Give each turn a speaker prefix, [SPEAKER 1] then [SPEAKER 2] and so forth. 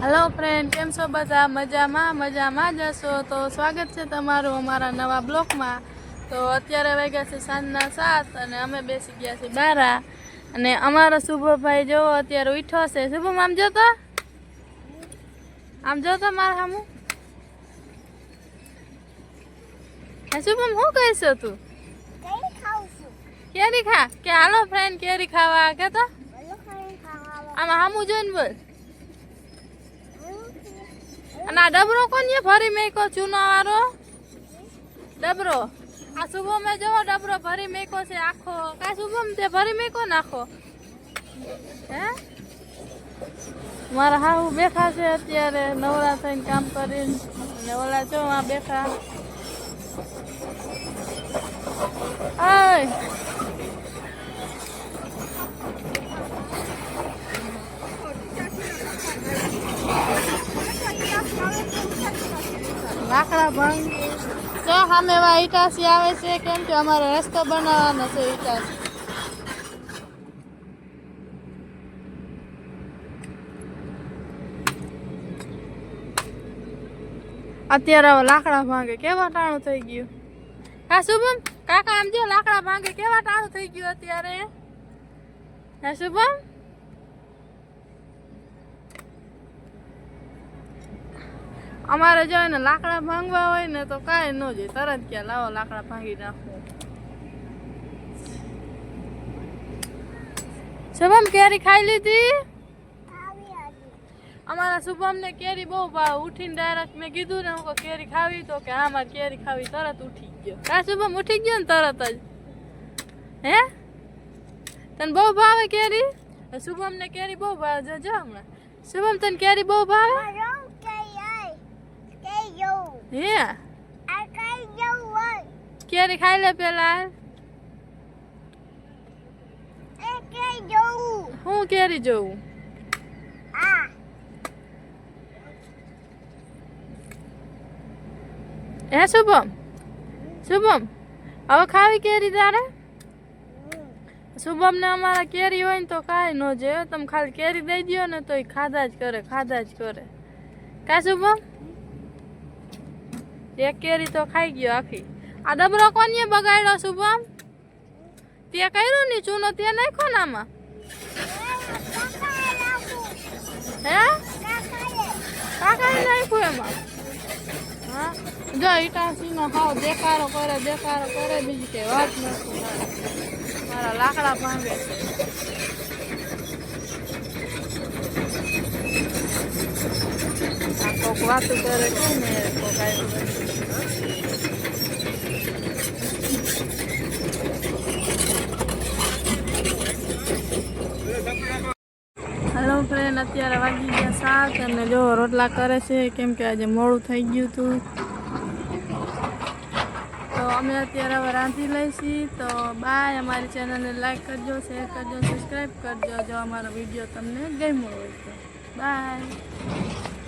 [SPEAKER 1] Hello friend કેમ છો બધા? મજામાં? મજામાં જ હશો? તો સ્વાગત છે તમારું અમારા નવા બ્લોકમાં તો અત્યારે વાગ્યા છે સાંજના સાત અને અમે બેસી ગયા છીએ બારા. અને અમારો શુભભાઈ જોવો અત્યારે ઉઠો છે. શુભમ આમ જોતો આમ જોતો મારા સામું હે શુભમ શું કહીશો તું? કેરી ખા? કે હાલો ફ્રેન્ડ કેરી ખાવા કે તો? આમાં સામું જોઈને બોલ. અને આ ડબરો કોને ભરી મેકો ચૂનો વાળો ડબરો? આ શુભમે જોવો, ડબરો ભરી મેકો છે આખો. કા શુભમ તે ભરી મેકો નાખો હે? મારા હાહુ બેઠા છે અત્યારે, નવરા થઈને કામ કરીને. અને ઓલા જો આ બેઠા. આય લાકડા ભાંગી. જો સામે એવા ઇટાસી આવે છે, કેમ કે અમારે રસ્તો બનાવવાનો છે ઇટાસી અત્યારે હવે લાકડા ભાંગે. કેવા ટાણું થઈ ગયું? હા, શુભમ, કાકા, આમ જો લાકડા ભાંગે. કેવા ટાણું થઈ ગયું અત્યારે? હા, શુભમ? અમારે જો ને લાકડા ભાંગવા હોય ને તો કાંઈ ન જોઈએ. તરત ક્યાં લાવો લાકડા ભાંગી નાખો. શુભમ કેરી ખાઈ લીધી? અમારા શુભમ ને કેરી બહુ ભાવ. ઉઠીને ડાયરેક્ટ મેં કીધું ને હું કેરી ખાવી તો કે હા મારે કેરી ખાવી. તરત ઉઠી ગયો. કા શુભમ ઉઠી ગયો ને તરત જ. હે? તને બહુ ભાવે કેરી? શુભમ ને કેરી બહુ ભાવે. જો હમણાં. શુભમ તને કેરી બહુ ભાવે
[SPEAKER 2] મારો કઈ આય કઈ જવું
[SPEAKER 1] હે?
[SPEAKER 2] આ કઈ જવું હોય
[SPEAKER 1] કેરી ખાઈ લે પેલા?
[SPEAKER 2] એ કઈ જવું
[SPEAKER 1] હું હે શુભમ? શુભમ હવે ખાવી કેરી તારે? શુભમ ને અમારા કેરી હોય ને તો કાંઈ ન જોઈએ. તમે ખાલી કેરી દઈ દો ને તો એ ખાધા જ કરે ખાધા જ કરે. કા શુભમ? એક કેરી તો ખાઈ ગયો આખી. આ ડબરો કોને બગાડ્યો શુભમ? તે કર્યું ને ચૂનો તે નાખ્યો ને આમાં? હે?
[SPEAKER 2] કાકા
[SPEAKER 1] કાકાએ નાખ્યું એમાં? હા? જો ઈટાસીનો હાવ દેકારો કરે દેકારો કરે, બીજી કે વાત નથી. મારા લાકડા ભાંગે આ કોક વાતું કરે છે ને, કોક આવ્યું કરે. હેલો ફ્રેન્ડ અત્યારે વાગી ગયા સાત અને જો રોટલા કરે છે, કેમ કે આજે મોડું થઈ ગયું હતું. તો અમે અત્યારે હવે રાંધી લઈશી. તો બાય અમારી ચેનલને લાઈક કરજો શેર કરજો સબસ્ક્રાઈબ કરજો, જો અમારો વીડિયો તમને ગમ્યો હોય તો. બાય